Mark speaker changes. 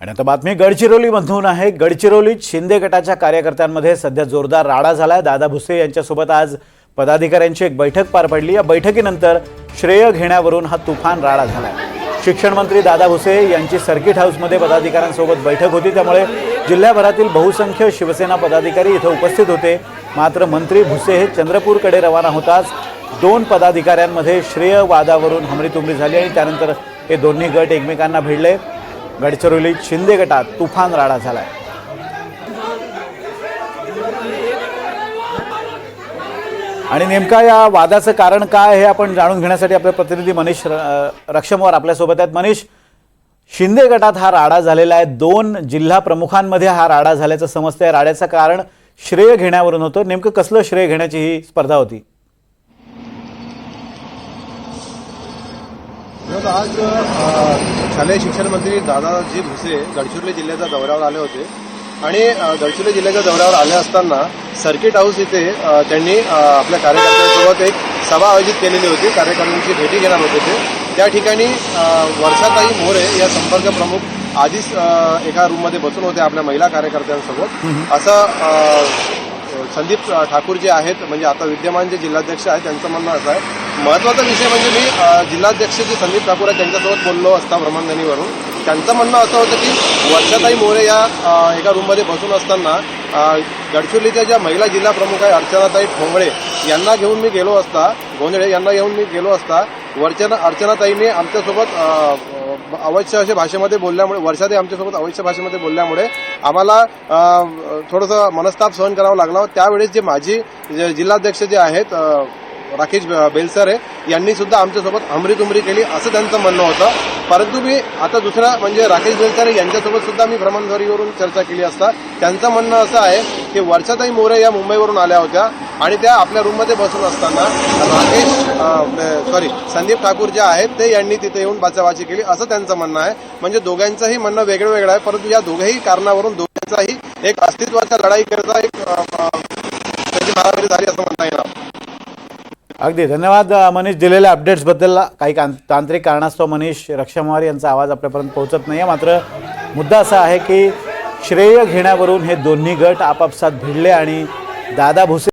Speaker 1: आणि आता बातमी गडचिरोलीमधून आहे. गडचिरोलीत शिंदे गटाच्या कार्यकर्त्यांमध्ये सध्या जोरदार राडा झालाय. दादा भुसे यांच्यासोबत आज पदाधिकाऱ्यांची एक बैठक पार पडली. या बैठकीनंतर श्रेय घेण्यावरून हा तुफान राडा झालाय. शिक्षण मंत्री दादा भुसे यांची सर्किट हाऊसमध्ये पदाधिकाऱ्यांसोबत बैठक होती. त्यामुळे जिल्ह्याभरातील बहुसंख्य शिवसेना पदाधिकारी इथं उपस्थित होते. मात्र मंत्री भुसे हे चंद्रपूरकडे रवाना होताच दोन पदाधिकाऱ्यांमध्ये श्रेय वादावरून हमरीतुमरी झाली आणि त्यानंतर हे दोन्ही गट एकमेकांना भिडले. गडचिरोली शिंदे गटात तुफान राडा झालाय. आणि नेमका या वादाचं कारण काय हे आपण जाणून घेण्यासाठी आपले प्रतिनिधी मनीष रक्षमवार आपल्यासोबत आहेत. मनीष शिंदे गटात हा राडा झालेला आहे. दोन जिल्हा प्रमुखांमध्ये हा राडा झाल्याचं समजतंय. राड्याचं कारण श्रेय घेण्यावरून होतं. नेमकं कसलं श्रेय घेण्याची ही स्पर्धा होती?
Speaker 2: आज शालेय शिक्षण मंत्री दादाजी भुसे गडचिरोली जिल्ह्याच्या दौऱ्यावर आले होते. आणि गडचिरोली जिल्ह्याच्या दौऱ्यावर आले असताना सर्किट हाऊस इथे त्यांनी आपल्या कार्यकर्त्यांसोबत एक सभा आयोजित केलेली होती. कार्यकर्त्यांची भेटी घेणार होते ते. त्या ठिकाणी वर्षाताई मोरे या संपर्क प्रमुख आधीच एका रूममध्ये बसून होते आपल्या महिला कार्यकर्त्यांसोबत. असं संदीप ठाकूर जे आहेत म्हणजे आता विद्यमान जे जिल्हाध्यक्ष आहेत त्यांचं म्हणणं असं आहे महत्त्वाचा विषय म्हणजे मी जिल्हाध्यक्ष जे संदीप ठाकूर आहेत त्यांच्यासोबत बोललो असता भ्रमणध्वनीवरून त्यांचं म्हणणं असं होतं की वर्षाताई मोरे या एका रूममध्ये बसून असताना गडचिरोलीच्या ज्या महिला जिल्हा प्रमुख आहे अर्चनाताई ठोंबळे यांना घेऊन मी गेलो असता गोंधळे यांना घेऊन मी गेलो असता वर्चना अर्चनाताईने आमच्यासोबत अवश्य अशा भाषेमध्ये बोलल्यामुळे वर्षाताई आमच्यासोबत अवश्य भाषेमध्ये बोलल्यामुळे आम्हाला थोडंसं मनस्ताप सहन करावा लागला. त्यावेळेस जे माजी जे जिल्हाध्यक्ष जे आहेत राकेश बेलसरे यांनी सुद्धा आमच्यासोबत हमरीतुमरी केली असं त्यांचं म्हणणं होतं. परंतु मी आता दुसरा म्हणजे राकेश बेलसरे यांच्यासोबत सुद्धा मी भ्रमणध्वरीवरून चर्चा केली असता. त्यांचं म्हणणं असं आहे की वर्षाताई मोरे या मुंबईवरून आल्या होत्या आणि त्या आपल्या रूममध्ये बसून असताना राकेश सॉरी संदीप ठाकूर जे आहेत ते यांनी तिथे येऊन बाचाबाची केली असं त्यांचं म्हणणं आहे. म्हणजे दोघांचंही म्हणणं वेगळं वेगळं आहे परंतु या दोघंही कारणावरून दोघांचाही एक अस्तित्वाच्या लढाई करता एक त्याची झाली असं म्हणता येणार.
Speaker 1: अगदी धन्यवाद मनीष. दिलेल्या अपडेट्सबद्दल काही कां- तांत्रिक कारणास्तव मनीष रक्षामार यांचा आवाज आपल्यापर्यंत पोहोचत नाही आहे मात्र मुद्दा असा आहे की श्रेय घेण्यावरून हे दोन्ही गट आपापसात भिडले आणि दादा भुसे